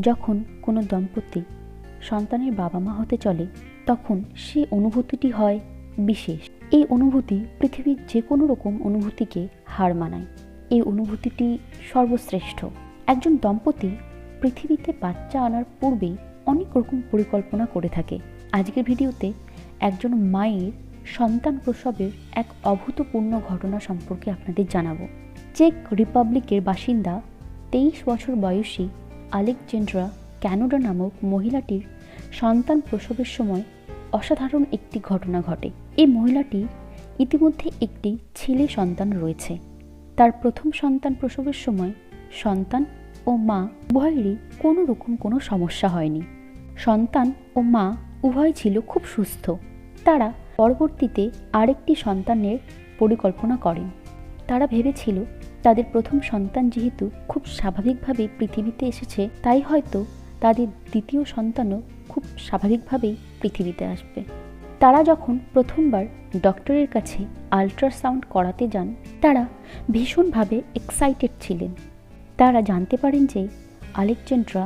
যখন কোনো দম্পতি সন্তানের বাবা মা হতে চলে, তখন সেই অনুভূতিটি হয় বিশেষ। এই অনুভূতি পৃথিবীর যে কোনো রকম অনুভূতিকে হার মানায়। এই অনুভূতিটি সর্বশ্রেষ্ঠ। একজন দম্পতি পৃথিবীতে বাচ্চা আনার পূর্বেই অনেক রকম পরিকল্পনা করে থাকে। আজকের ভিডিওতে একজন মায়ের সন্তান প্রসবের এক অভূতপূর্ণ ঘটনা সম্পর্কে আপনাদের জানাব। চেক রিপাবলিকের বাসিন্দা তেইশ বছর বয়সী আলেকজেন্ড্রা ক্যানোডা নামক মহিলাটির সন্তান প্রসবের সময় অসাধারণ একটি ঘটনা ঘটে। এই মহিলাটি ইতিমধ্যে একটি ছেলে সন্তান রয়েছে। তার প্রথম সন্তান প্রসবের সময় সন্তান ও মা উভয়েরই কোনো রকম কোনো সমস্যা হয়নি। সন্তান ও মা উভয় ছিল খুব সুস্থ। তারা পরবর্তীতে আরেকটি সন্তানের পরিকল্পনা করেন। তারা ভেবেছিল তাদের প্রথম সন্তান যেহেতু খুব স্বাভাবিকভাবেই পৃথিবীতে এসেছে, তাই হয়তো তাদের দ্বিতীয় সন্তানও খুব স্বাভাবিকভাবেই পৃথিবীতে আসবে। তারা যখন প্রথমবার ডক্টরের কাছে আল্ট্রাসাউন্ড করাতে যান, তারা ভীষণভাবে এক্সাইটেড ছিলেন। তারা জানতে পারেন যে আলেকজেন্ড্রা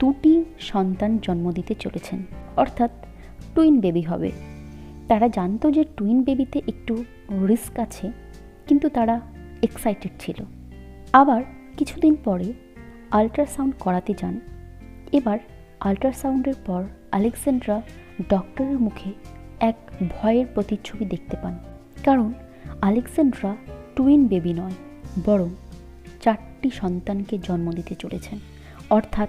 দুটি সন্তান জন্ম দিতে চলেছেন, অর্থাৎ টুইন বেবি হবে। তারা জানতো যে টুইন বেবিতে একটু রিস্ক আছে, কিন্তু তারা এক্সাইটেড ছিল। আবার কিছুদিন পরে আল্ট্রাসাউন্ড করাতে যান। এবার আল্ট্রাসাউন্ডের পর আলেকজান্ড্রা ডক্টরের মুখে এক ভয়ের প্রতিচ্ছবি দেখতে পান। কারণ আলেকজান্ড্রা টুইন বেবি নয়, বরং চারটি সন্তানকে জন্ম দিতে চলেছেন। অর্থাৎ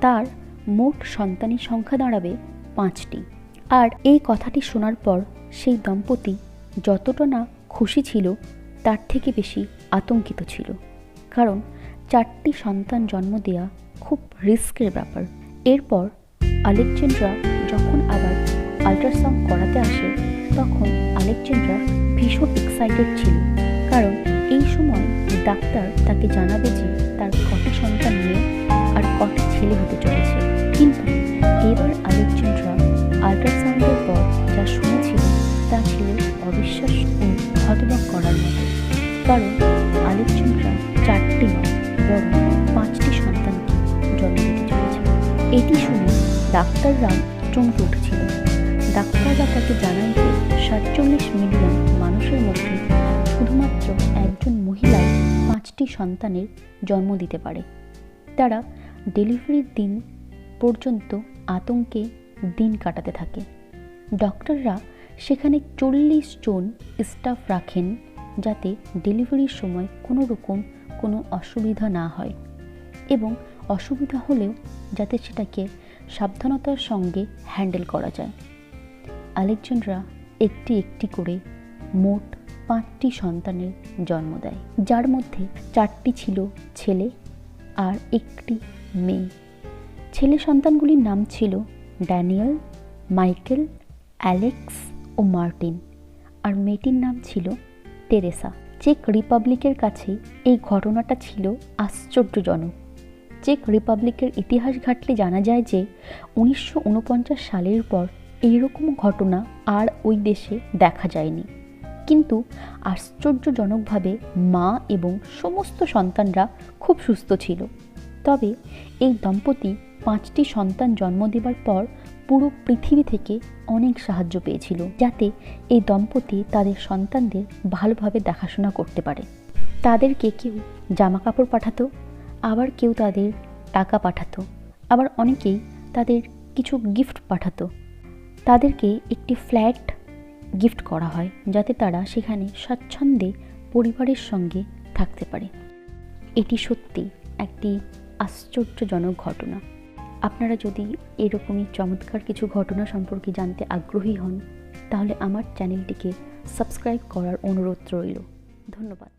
তার মোট সন্তানের সংখ্যা দাঁড়াবে পাঁচটি। আর এই কথাটি শোনার পর সেই দম্পতি যতটা না খুশি ছিল তার থেকে বেশি আতঙ্কিত ছিল। কারণ চারটি সন্তান জন্ম দেওয়া খুব রিস্কের ব্যাপার। এরপর আলেকজেন্ড্রা যখন আবার আল্ট্রাসাউন্ড করাতে আসে, তখন আলেকজেন্ড্রা ভীষণ এক্সাইটেড ছিল। কারণ এই সময় ডাক্তার তাকে জানাবে যে কারণ আলেকজেন্ড্রা চারটি বরং পাঁচটি সন্তানকে জন্ম দিতে চলেছে। এটি শুনে ডাক্তাররা চমকে উঠেছিল ডাক্তাররা তাকে জানান যে সাতচল্লিশ মিলিয়ন মানুষের মধ্যে শুধুমাত্র একজন মহিলাই পাঁচটি সন্তানের জন্ম দিতে পারে। তারা ডেলিভারির দিন পর্যন্ত আতঙ্কে দিন কাটাতে থাকে। ডক্টররা সেখানে চল্লিশ জন স্টাফ রাখেন যাতে ডেলিভারির সময় কোনো রকম কোনো অসুবিধা না হয় এবং অসুবিধা হলেও যাতে সেটাকে সাবধানতার সঙ্গে হ্যান্ডেল করা যায়। আলেকজান্ড্রা একটি একটি করে মোট পাঁচটি সন্তানের জন্ম দেয়, যার মধ্যে চারটি ছিল ছেলে আর একটি মেয়ে। ছেলে সন্তানগুলির নাম ছিল ড্যানিয়েল, মাইকেল, অ্যালেক্স ও মার্টিন। আর মেয়েটির নাম ছিল টেরেসা চেক রিপাবলিকের কাছে এই ঘটনাটা ছিল আশ্চর্যজনক। চেক রিপাবলিকের ইতিহাস ঘাটলে জানা যায় যে, উনিশশো ঊনপঞ্চাশ সালের পর এইরকম ঘটনা আর ওই দেশে দেখা যায়নি। কিন্তু আশ্চর্যজনকভাবে মা এবং সমস্ত সন্তানরা খুব সুস্থ ছিল। তবে এই দম্পতি পাঁচটি সন্তান জন্ম দেবার পর পুরো পৃথিবী থেকে অনেক সাহায্য পেয়েছিল যাতে এই দম্পতি তাদের সন্তানদের ভালোভাবে দেখাশোনা করতে পারে। তাদেরকে কেউ জামা কাপড় পাঠাতো, আবার কেউ তাদের টাকা পাঠাতো, আবার অনেকেই তাদের কিছু গিফট পাঠাতো। তাদেরকে একটি ফ্ল্যাট গিফট করা হয় যাতে তারা সেখানে স্বাচ্ছন্দ্যে পরিবারের সঙ্গে থাকতে পারে। এটি সত্যি একটি আশ্চর্যজনক ঘটনা। আপনারা যদি এরকমই চমৎকার কিছু ঘটনা সম্পর্কে জানতে আগ্রহী হন, তাহলে আমার চ্যানেলটিকে সাবস্ক্রাইব করার অনুরোধ রইল। ধন্যবাদ।